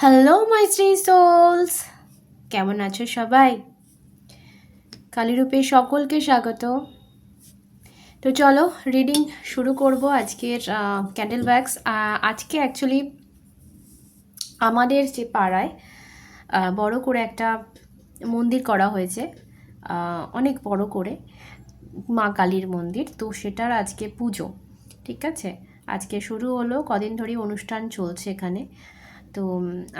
Hello my three sols কেমন আছো সবাই? কালীরূপে সকলকে স্বাগত। তো চলো রিডিং শুরু করব আজকের ক্যান্ডেল ব্যাগস আজকে অ্যাকচুয়ালি আমাদের যে পাড়ায় বড় করে একটা মন্দির করা হয়েছে। অনেক বড় করে মা কালীর মন্দির। তো সেটার আজকে পুজো, ঠিক আছে? আজকে শুরু হলো, কদিন ধরেই অনুষ্ঠান চলছে এখানে। তো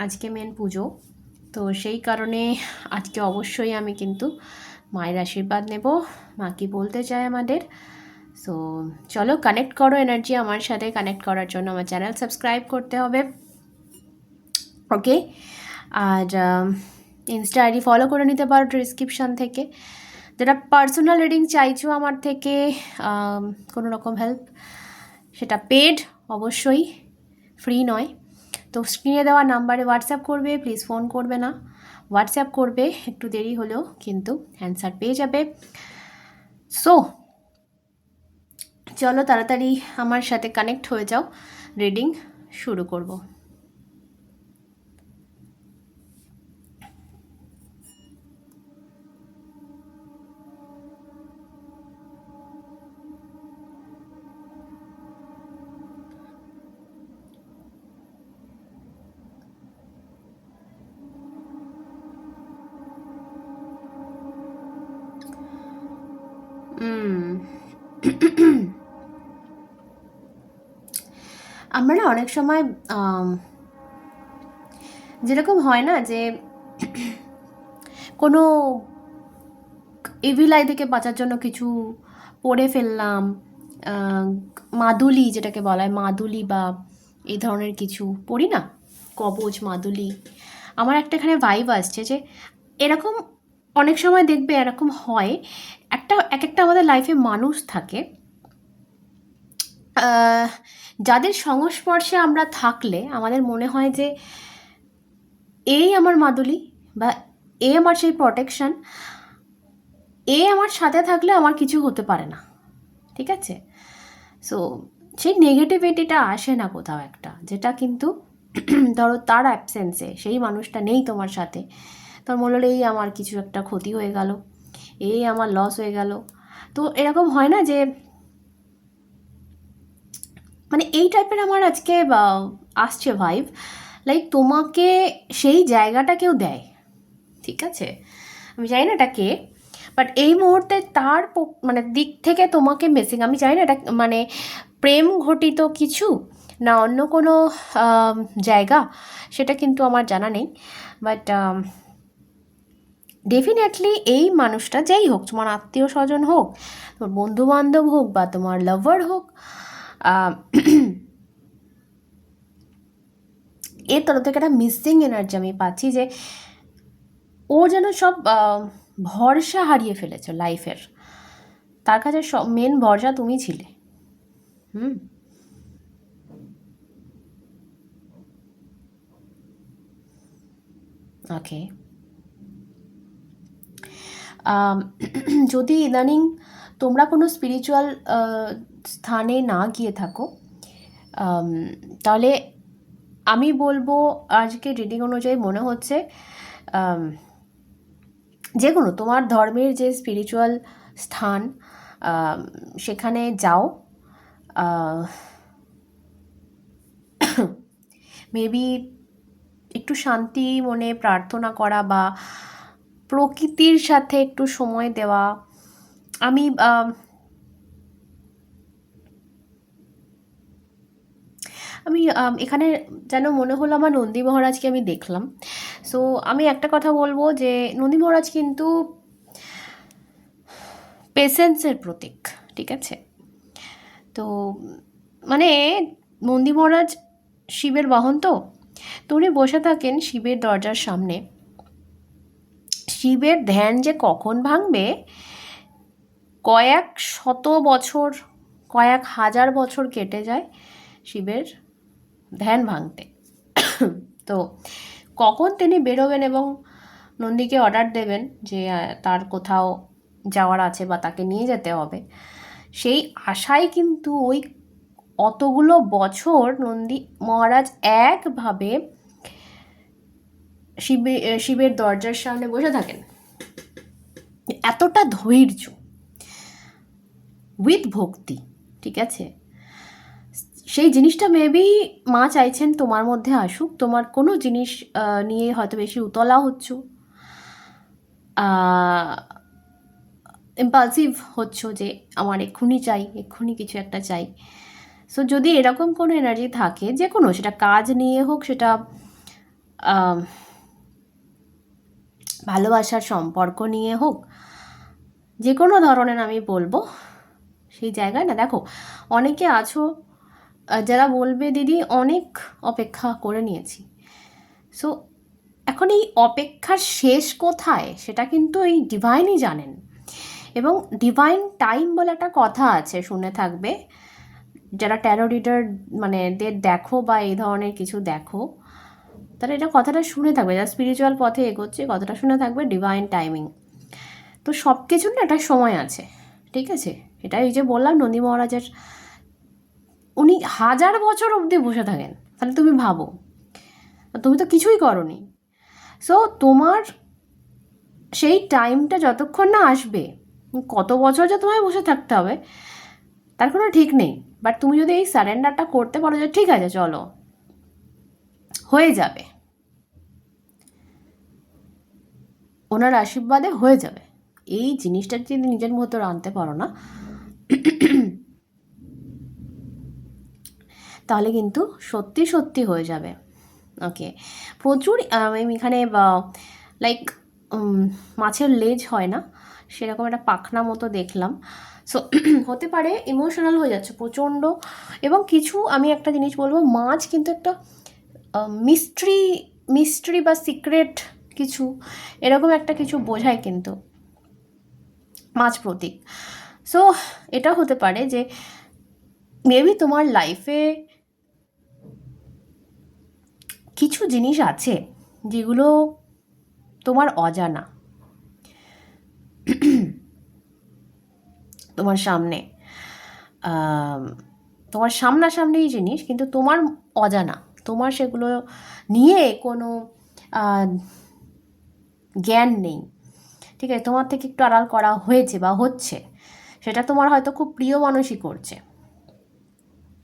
আজকে মেন পুজো। তো সেই কারণে আজকে অবশ্যই আমি কিন্তু মায়ের আশীর্বাদ নেব। মা কি বলতে চায় আমাদের? সো চলো কানেক্ট করো এনার্জি আমার সাথে। কানেক্ট করার জন্য আমার চ্যানেল সাবস্ক্রাইব করতে হবে। ওকে আর ইনস্টা আইডি ফলো করে নিতে পারো ডিসক্রিপশান থেকে। যেটা পার্সোনাল রিডিং চাইছো আমার থেকে কোনো রকম হেল্প সেটা পেড অবশ্যই। ফ্রি নয়। তো স্ক্রিনে দেওয়া নাম্বারে হোয়াটসঅ্যাপ করবে প্লিজ ফোন করবে না। হোয়াটসঅ্যাপ করবে, একটু দেরি হলেও কিন্তু অ্যান্সার পেয়ে যাবে। সো চলো তাড়াতাড়ি আমার সাথে কানেক্ট হয়ে যাও। রিডিং শুরু করব। আমরা না অনেক সময় যেরকম হয় না যে কোনো এভিল আই থেকে বাঁচার জন্য কিছু পড়ে ফেললাম মাদুলি যেটাকে বলা হয়, মাদুলি বা এই ধরনের কিছু পড়ি না কবচ মাদুলি। আমার একটা এখানে ভাইব আসছে যে এরকম অনেক সময় দেখবে এরকম হয়, একটা এক একটা আমাদের লাইফে মানুষ থাকে যাদের সংস্পর্শে আমরা থাকলে আমাদের মনে হয় যে এই আমার মাদুলি বা এ আমার সেই প্রোটেকশন এ আমার সাথে থাকলে আমার কিছু হতে পারে না। ঠিক আছে? সো সেই নেগেটিভিটিটা আসে না কোথাও একটা, যেটা কিন্তু ধরো তার অ্যাবসেন্সে সেই মানুষটা নেই তোমার সাথে, তোর মনে হলো এই আমার কিছু একটা ক্ষতি হয়ে গেল, এই আমার লস হয়ে গেল। তো এরকম হয় না যে মানে এই টাইপের আমার আজকে আসছে ভাইব লাইক তোমাকে সেই জায়গাটা কেউ দেয়, ঠিক আছে? আমি জানি না এটা কে বাট এই মুহূর্তে তার মানে দিক থেকে তোমাকে মিসিং আমি জানি না এটা মানে প্রেম ঘটিত কিছু, না অন্য কোনো জায়গা, সেটা কিন্তু আমার জানা নেই বাট ডেফিনেটলি এই মানুষটা যেই হোক, তোমার আত্মীয় স্বজন হোক, তোমার বন্ধু বান্ধব হোক, বা তোমার লাভার হোক এর তরফ থেকে একটা মিসিং এনার্জি আমি পাচ্ছি যে, ও যেন সব ভরসা হারিয়ে ফেলেছো লাইফের তার কাছে সব মেন ভরসা তুমি ছিলে। হুম। ওকে যদি ইদানিং তোমরা কোনো স্পিরিচুয়াল স্থানে না গিয়ে থাকো। তাহলে আমি বলব আজকে রিডিং অনুযায়ী মনে হচ্ছে যে কোনো তোমার ধর্মের যে স্পিরিচুয়াল স্থান সেখানে যাও। মেবি একটু শান্তি মনে প্রার্থনা করা বা প্রকৃতির সাথে একটু সময় দেওয়া। আমি আম, এখানে যেন মনে হলো আমার নন্দী মহারাজকে আমি দেখলাম। সো আমি একটা কথা বলব যে নন্দী মহারাজ কিন্তু পেশেন্সের প্রতীক ঠিক আছে? তো মানে নন্দী মহারাজ শিবের বাহন তো তো উনি বসে থাকেন শিবের দরজার সামনে। শিবের ধ্যান যে কখন ভাঙবে কয়েক শত বছর কয়েক হাজার বছর কেটে যায় শিবের ধ্যান ভাঙতে। তো কখন তিনি বেরোবেন এবং নন্দীকে অর্ডার দেবেন যে তার কোথাও যাওয়ার আছে বা তাকে নিয়ে যেতে হবে, সেই আশায় কিন্তু ওই অতগুলো বছর নন্দী মহারাজ একভাবে শিবে শিবের দরজার সামনে বসে থাকেন। এতটা ধৈর্য উইথ ভক্তি, ঠিক আছে? সেই জিনিসটা মেবি মা চাইছেন তোমার মধ্যে আসুক। তোমার কোনো জিনিস নিয়ে হয়তো বেশি উতলা হচ্ছ ইম্পালসিভ হচ্ছ যে আমার এক্ষুনি চাই, এক্ষুনি কিছু একটা চাই। সো যদি এরকম কোনো এনার্জি থাকে, যে কোনো, সেটা কাজ নিয়ে হোক, সেটা ভালোবাসার সম্পর্ক নিয়ে হোক, যে কোনো ধরনের আমি বলব, সেই জায়গায় না, দেখো, অনেকে আছো যারা বলবে, দিদি, অনেক অপেক্ষা করে নিয়েছি। সো এখন এই অপেক্ষার শেষ কোথায় সেটা কিন্তু এই ডিভাইনই জানেন। এবং ডিভাইন টাইম বলে একটা কথা আছে, শুনে থাকবে। যারা ট্যারো রিডার মানে দের দেখো বা এই ধরনের কিছু দেখো, তারা এটা কথাটা শুনে থাকবে। যারা স্পিরিচুয়াল পথে এগোচ্ছে, কথাটা শুনে থাকবে ডিভাইন টাইমিং তো সব কিছুর না একটা সময় আছে, ঠিক আছে? এটা এই যে বললাম নন্দী মহারাজের উনি হাজার বছর অবধি বসে থাকেন। তাহলে তুমি ভাবো। তুমি তো কিছুই করনি। সো তোমার সেই টাইমটা যতক্ষণ না আসবে, কত বছর যে তোমায় বসে থাকতে হবে, তার কোনো ঠিক নেই। বাট তুমি যদি এই সারেন্ডারটা করতে পারো যে, ঠিক আছে, চলো। হয়ে যাবে। ওনার আশীর্বাদে হয়ে যাবে। এই জিনিসটা যদি নিজের মতো আনতে পারো না তাহলে কিন্তু সত্যি সত্যি হয়ে যাবে। ওকে প্রচুর এখানে লাইক মাছের লেজ হয় না। সেরকম একটা পাখনা মতো দেখলাম। সো হতে পারে ইমোশনাল হয়ে যাচ্ছে প্রচণ্ড। এবং কিছু, আমি একটা জিনিস বলব, মাছ কিন্তু একটা মিস্ট্রি মিস্ট্রি বা সিক্রেট কিছু, এরকম একটা কিছু বোঝায় কিন্তু মাছ প্রতীক সো এটা হতে পারে যে মেবি তোমার লাইফে কিছু জিনিস আছে যেগুলো তোমার অজানা। তোমার সামনে। তোমার সামনাসামনি জিনিস কিন্তু তোমার অজানা। তোমার সেগুলো নিয়ে কোনো জ্ঞান নেই। ঠিক আছে, তোমার থেকে একটু আড়াল করা হয়েছে বা হচ্ছে, সেটা তোমার হয়তো খুব প্রিয় মানুষই করছে।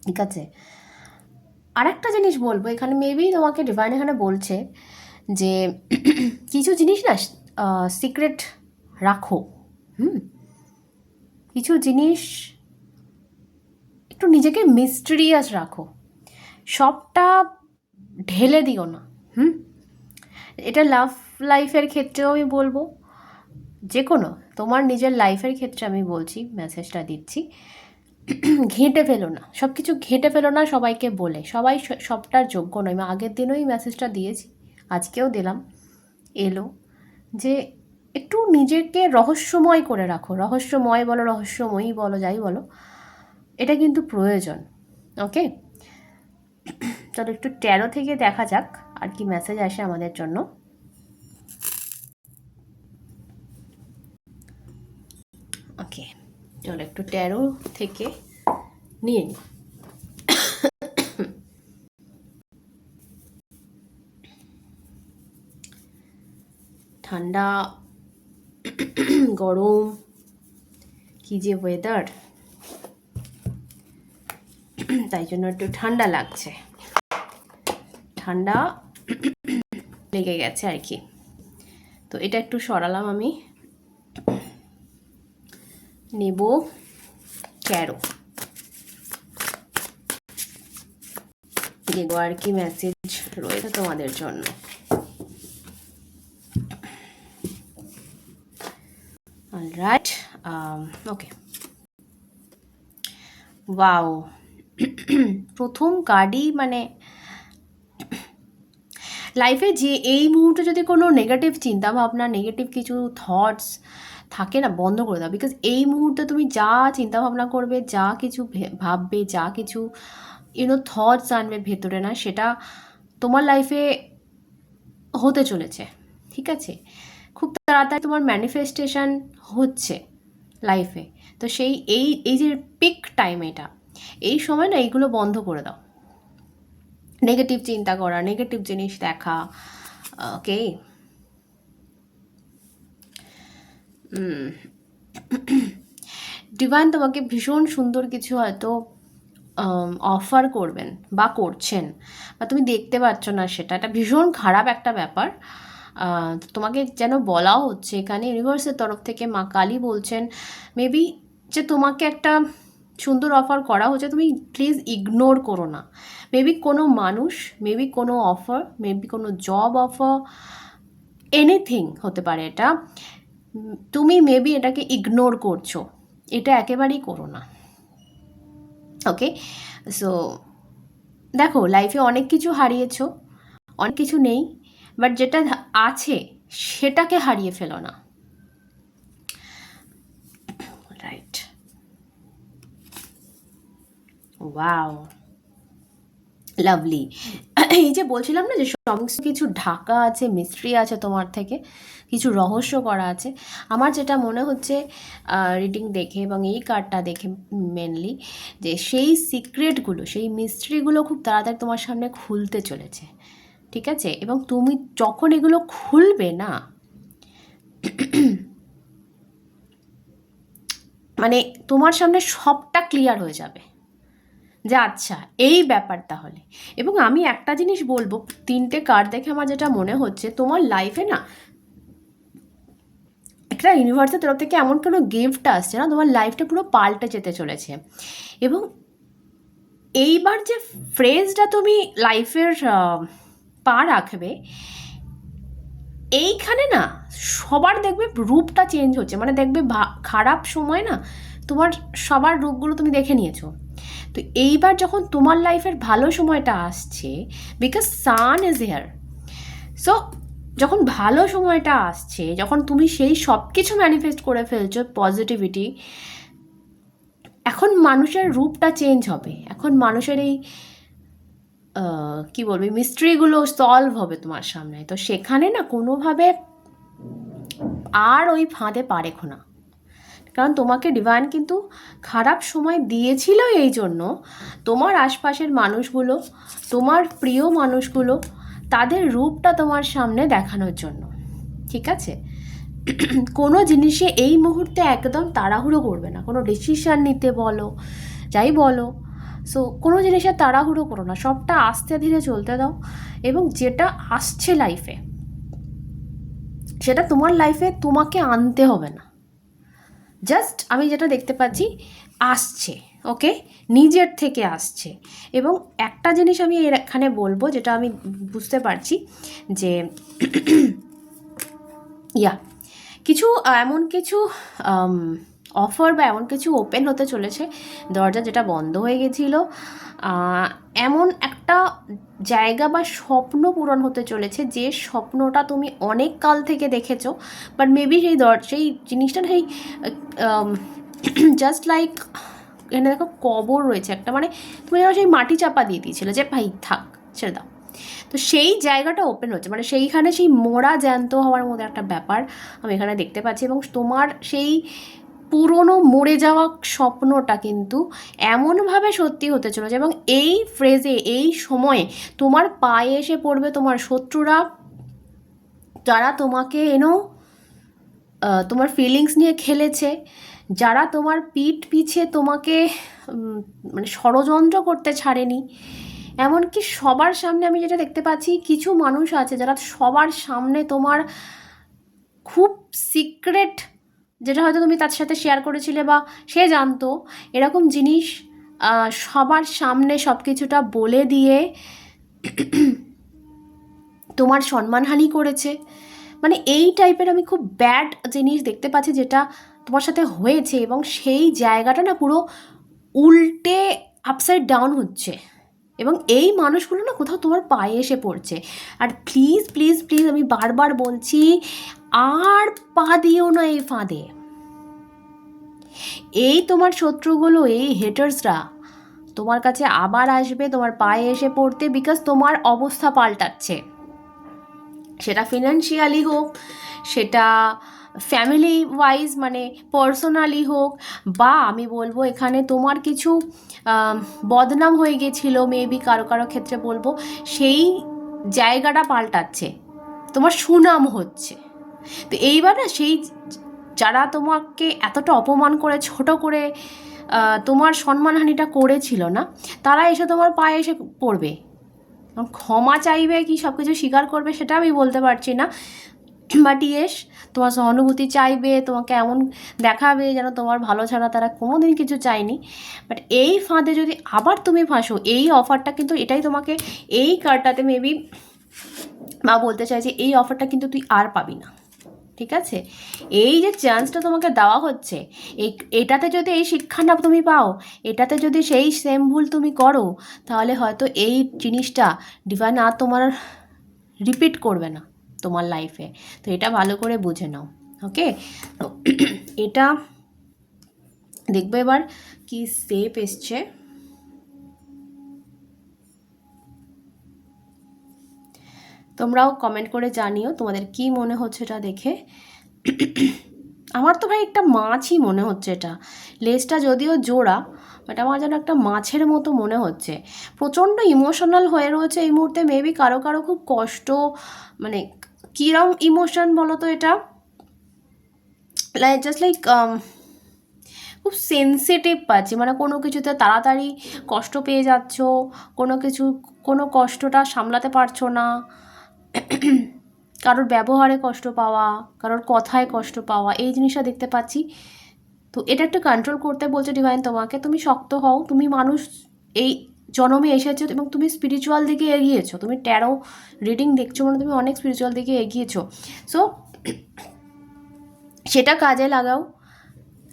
ঠিক আছে? আর একটা জিনিস বলব, এখানে মেবি তোমাকে ডিভাইন এখানে বলছে যে কিছু জিনিস না সিক্রেট রাখো, হুম? কিছু জিনিস একটু নিজেকে মিস্টেরিয়াস রাখো। সবটা ঢেলে দিও না, হুম? এটা লাভ লাইফের ক্ষেত্রেও আমি বলব, যে কোনো, তোমার নিজের লাইফের ক্ষেত্রে আমি বলছি মেসেজটা দিচ্ছি। ঘেঁটে ফেলো না। সব কিছু ঘেঁটে ফেলো না, সবাইকে বলে। সবাই সবটার যোগ্য নয়। আমি আগের দিনও এই মেসেজটা দিয়েছি, আজকেও দিলাম। এলো যে একটু নিজেকে রহস্যময় করে রাখো। রহস্যময় বলো, রহস্যময়ী বলো, যাই বলো, এটা কিন্তু প্রয়োজন ওকে চলো একটু ট্যারো থেকে দেখা যাক আর কি মেসেজ আসে আমাদের জন্য ওকে চলো একটু ট্যারো থেকে নিয়ে নিই ঠান্ডা, গরম, কি যে ওয়েদার তাই জন্য একটু ঠান্ডা লাগছে। ঠান্ডা লেগে গেছে আর কি। তো এটা একটু সরালাম আমি। নেব ক্যারো। দেবো আর কি মেসেজ রয়েছে তোমাদের জন্য? অলরাইট ওকে ওয়াও প্রথম কার্ডই মানে লাইফে যে এই মুহূর্তে যদি কোনো নেগেটিভ চিন্তা ভাবনা নেগেটিভ কিছু থটস থাকে না, বন্ধ করে দাও। বিকজ এই মুহূর্তে তুমি যা চিন্তা ভাবনা করবে, যা কিছু ভাববে, যা কিছু ইউনো থটস আনবে ভেতরে না, সেটা তোমার লাইফে হতে চলেছে। ঠিক আছে? খুব তাড়াতাড়ি তোমার ম্যানিফেস্টেশন হচ্ছে লাইফে তো সেই, এই এই যে পিক টাইম এটা, এই সময় না এইগুলো বন্ধ করে দাও। নেগেটিভ চিন্তা করা নেগেটিভ জিনিস দেখা ওকে ডিভাইন তোমাকে ভীষণ সুন্দর কিছু হয়তো অফার করবেন বা করছেন, বা তুমি দেখতে পাচ্ছ না সেটা। এটা ভীষণ খারাপ একটা ব্যাপার। তোমাকে যেন বলাও হচ্ছে এখানে ইউনিভার্সের তরফ থেকে মা কালী বলছেন মেবি যে তোমাকে একটা সুন্দর অফার করা হচ্ছে, তুমি প্লিজ ইগনোর করো না। মেবি কোনো মানুষ মেবি কোনো অফার মেবি কোনো জব অফার এনিথিং হতে পারে এটা। তুমি মেবি এটাকে ইগনোর করছ। এটা একেবারেই করো না। ওকে সো দেখো লাইফে অনেক কিছু হারিয়েছো, অনেক কিছু নেই বাট যেটা আছে, সেটাকে হারিয়ে ফেলো না। রাইট ওয়াও লাভলি এই যে বলছিলাম না যে সমস্ত কিছু ঢাকা আছে মিস্ট্রি আছে তোমার থেকে, কিছু রহস্য করা আছে। আমার যেটা মনে হচ্ছে রিডিং দেখে এবং এই কার্ডটা দেখে মেনলি যে সেই সিক্রেটগুলো সেই মিস্ট্রিগুলো খুব তাড়াতাড়ি তোমার সামনে খুলতে চলেছে। ঠিক আছে? এবং তুমি যখন এগুলো খুলবে না মানে তোমার সামনে সবটা ক্লিয়ার হয়ে যাবে। যে আচ্ছা এই ব্যাপার তাহলে। এবং আমি একটা জিনিস বলব, তিনটে কার্ড দেখে আমার যেটা মনে হচ্ছে, তোমার লাইফে না একটা ইউনিভার্সের তরফ থেকে এমন কোনো গিফট আসছে না, তোমার লাইফটা পুরো পাল্টে যেতে চলেছে। এবং এইবার যে ফ্রেজটা তুমি লাইফের পা রাখবে, এইখানে না সবার দেখবে রূপটা চেঞ্জ হচ্ছে। মানে দেখবে খারাপ সময় না তোমার সবার রূপগুলো তুমি দেখে নিয়েছো। তো এইবার যখন তোমার লাইফের ভালো সময়টা আসছে because sun is here so যখন ভালো সময়টা আসছে, যখন তুমি সেই সব কিছু ম্যানিফেস্ট করে ফেলছো পজিটিভিটি এখন মানুষের রূপটা চেঞ্জ হবে। এখন মানুষের এই কি বলব মিস্ট্রিগুলো সলভ হবে তোমার সামনে। তো সেখানে না কোনোভাবে আর ওই ফাঁদে পারেখো না। কারণ তোমাকে ডিভাইন কিন্তু খারাপ সময় দিয়েছিল এই জন্য। তোমার আশপাশের মানুষগুলো, তোমার প্রিয় মানুষগুলো, তাদের রূপটা তোমার সামনে দেখানোর জন্য। ঠিক আছে? কোনো জিনিসে এই মুহূর্তে একদম তাড়াহুড়ো করবে না। কোনো ডিসিশান নিতে বলো, যাই বলো। সো কোনো জিনিসে তাড়াহুড়ো করো না। সবটা আস্তে ধীরে চলতে দাও এবং যেটা আসছে লাইফে সেটা তোমার লাইফে তোমাকে আনতে হবে না। জাস্ট আমি যেটা দেখতে পাচ্ছি, আসছে, ওকে? নিজের থেকে আসছে। এবং একটা জিনিস আমি এখানে বলব, যেটা আমি বুঝতে পারছি যে, ইয়া, কিছু এমন কিছু অফার বা এমন কিছু ওপেন হতে চলেছে, দরজা যেটা বন্ধ হয়ে গেছিল এমন একটা জায়গা বা স্বপ্ন পূরণ হতে চলেছে যে স্বপ্নটা তুমি অনেক কাল থেকে দেখেছ বাট মেবি সেই দর, সেই জিনিসটা সেই জাস্ট লাইক এখানে দেখো কবর রয়েছে একটা মানে তুমি যেন সেই মাটি চাপা দিয়ে দিয়েছিলে যে ভাই থাক, ছেড়ে দাও। তো সেই জায়গাটা ওপেন হচ্ছে মানে সেইখানে সেই মোড়া জ্যান্ত হওয়ার মধ্যে একটা ব্যাপার আমি এখানে দেখতে পাচ্ছি এবং তোমার সেই পুরনো মরে যাওয়া স্বপ্নটা কিন্তু এমনভাবে সত্যি হতে চলেছে এবং এই ফ্রেজে এই সময়ে তোমার পায়ে এসে পড়বে তোমার শত্রুরা। যারা তোমাকে এনো তোমার ফিলিংস নিয়ে খেলেছে, যারা তোমার পিঠ পিছে তোমাকে মানে ষড়যন্ত্র করতে ছাড়েনি। এমনকি সবার সামনে আমি যেটা দেখতে পাচ্ছি, কিছু মানুষ আছে যারা সবার সামনে তোমার খুব সিক্রেট যেটা হয়তো তুমি তার সাথে শেয়ার করেছিলে বা সে জানতো, এরকম জিনিস সবার সামনে সব কিছুটা বলে দিয়ে তোমার সম্মানহানি করেছে। মানে এই টাইপের আমি খুব ব্যাড জিনিস দেখতে পাচ্ছি যেটা তোমার সাথে হয়েছে এবং সেই জায়গাটা না পুরো উল্টে আপসাইড ডাউন হচ্ছে। এবং এই মানুষগুলো না কোথাও তোমার পায়ে এসে পড়ছে। আর প্লিজ প্লিজ প্লিজ আমি বারবার বলছি, আর পা দিও না এই ফাঁদে। এই তোমার শত্রুগুলো, এই হেটার্সরা তোমার কাছে আবার আসবে, তোমার পায়ে এসে পড়তে বিকজ তোমার অবস্থা পাল্টাচ্ছে। সেটা ফিনান্সিয়ালি হোক, সেটা ফ্যামিলি ওয়াইজ মানে পার্সোনালি হোক, বা আমি বলব এখানে তোমার কিছু বদনাম হয়ে গেছিল মেবি কারও কারও ক্ষেত্রে বলব, সেই জায়গাটা পাল্টাচ্ছে, তোমার সুনাম হচ্ছে। তো এইবার না সেই যারা তোমাকে এতটা অপমান করে, ছোট করে তোমার সম্মানহানিটা করেছিল না, তারা এসে তোমার পায়ে এসে পড়বে। ক্ষমা চাইবে কি সব কিছু স্বীকার করবে সেটা আমি বলতে পারছি না। বাট ইয়েস তোমার সহানুভূতি চাইবে, তোমাকে এমন দেখাবে যেন তোমার ভালো ছাড়া তারা কোনো দিন কিছু চায়নি। বাট এই ফাঁদে যদি আবার তুমি ফাঁসো, এই অফারটা কিন্তু এটাই তোমাকে এই কার্ডটাতে মেবি মা বলতে চাইছে, এই অফারটা কিন্তু তুই আর পাবি না। ঠিক আছে? এই যে চান্সটা তোমাকে দেওয়া হচ্ছে, এই এটাতে যদি এই শিক্ষাটা তুমি পাও, এটাতে যদি সেই সেম ভুল তুমি করো, তাহলে হয়তো এই জিনিসটা ডিভাইন আর তোমার রিপিট করবে না। তোমার লাইফে তো এটা ভালো করে বুঝে নাও ওকে তো এটা দেখবে এবার কি সেপ এসছে। তোমরাও কমেন্ট করে জানিও তোমাদের কি মনে হচ্ছে এটা দেখে। আমার তো ভাই একটা মাছই মনে হচ্ছে এটা। লেজটা যদিও জোড়া বাট আমার যেন একটা মাছের মতো মনে হচ্ছে। প্রচণ্ড ইমোশনাল হয়ে রয়েছে এই মুহূর্তে মেবি কারও কারও খুব কষ্ট মানে কীরম ইমোশন বলো তো এটা? লাইক জাস্ট লাইক খুব সেন্সিটিভ পাচ্ছি। মানে কোনো কিছুতে তাড়াতাড়ি কষ্ট পেয়ে যাচ্ছ, কোনো কিছু, কোনো কষ্টটা সামলাতে পারছ না। কারোর ব্যবহারে কষ্ট পাওয়া, কারোর কথায় কষ্ট পাওয়া, এই জিনিসটা দেখতে পাচ্ছি। তো এটা একটু কন্ট্রোল করতে বলছে ডিভাইন তোমাকে। তুমি শক্ত হও, তুমি মানুষ, এই জন্মে এসেছ এবং তুমি স্পিরিচুয়াল দিকে এগিয়েছো। তুমি ট্যারো রিডিং দেখছ মানে তুমি অনেক স্পিরিচুয়াল দিকে এগিয়েছো। সো সেটা কাজে লাগাও।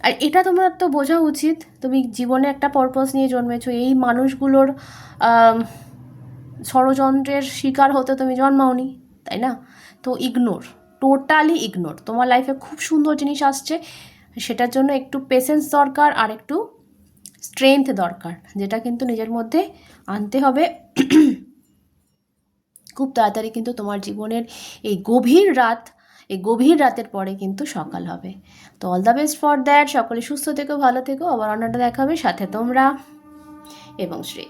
আর এটা তোমার তো বোঝা উচিত। তুমি জীবনে একটা পারপাস নিয়ে জন্মেছো। এই মানুষগুলোর ষড়যন্ত্রের শিকার হতে তুমি জন্মাওনি, তাই না? তো ইগনোর টোটালি ইগনোর তোমার লাইফে খুব সুন্দর জিনিস আসছে। সেটার জন্য একটু পেশেন্স দরকার আর একটু স্ট্রেংথ দরকার, যেটা কিন্তু নিজের মধ্যে আনতে হবে। খুব তাড়াতাড়ি কিন্তু তোমার জীবনের এই গভীর রাত, এই গভীর রাতের পরে কিন্তু সকাল হবে। তো all the best for that সকলে সুস্থ থেকো, ভালো থেকো। আবার অন্যটা দেখাবে। সাথে তোমরা এবং শ্রী।